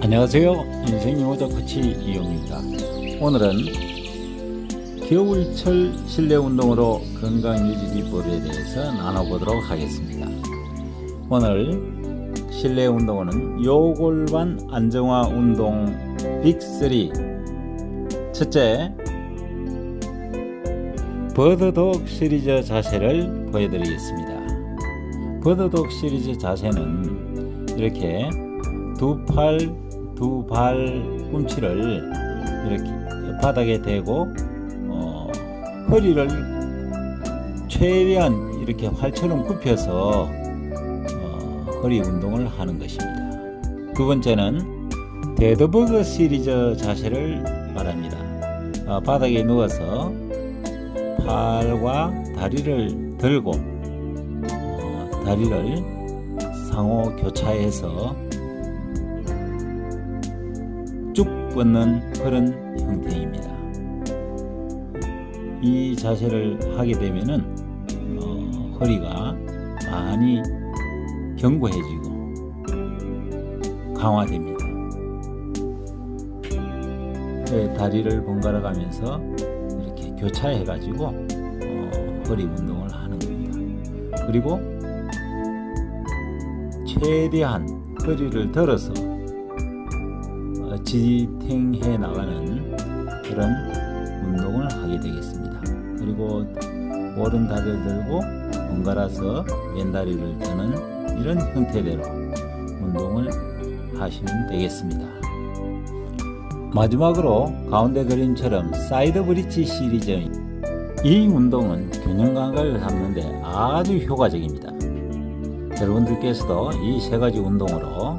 안녕하세요. 인생 요자 코치 이용입니다. 오늘은 겨울철 실내 운동으로 건강 유지 비법에 대해서 나눠보도록 하겠습니다. 오늘 실내 운동은 요골반 안정화 운동 빅3 첫째 버드독 시리즈 자세를 보여드리겠습니다. 버드독 시리즈 자세는 이렇게 두 팔, 두 발 꿈치를 이렇게 바닥에 대고 어, 허리를 최대한 이렇게 활처럼 굽혀서 어, 허리 운동을 하는 것입니다. 두 번째는 데드버그 시리즈 자세를 말합니다. 어, 바닥에 누워서 팔과 다리를 들고 어, 다리를 상호 교차해서 뻗는 그런 형태입니다. 이 자세를 하게 되면은 어, 허리가 많이 견고해지고 강화됩니다. 네, 다리를 번갈아 가면서 이렇게 교차해 가지고 어, 허리 운동을 하는 겁니다. 그리고 최대한 허리를 들어서 어, 지탱해 나가는 그런 운동을 하게 되겠습니다. 그리고 오른 다리를 들고 번갈아서 왼다리를 드는 이런 형태대로 운동을 하시면 되겠습니다. 마지막으로 가운데 그림처럼 사이드 브릿지 시리즈 이 운동은 균형 감각을 잡는데 아주 효과적입니다. 여러분들께서도 이 세 가지 운동으로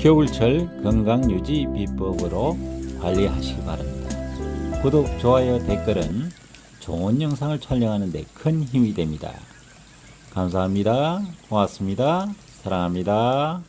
겨울철 건강 유지 비법으로 관리하시기 바랍니다. 구독, 좋아요, 댓글은 좋은 영상을 촬영하는 데 큰 힘이 됩니다. 감사합니다. 고맙습니다. 사랑합니다.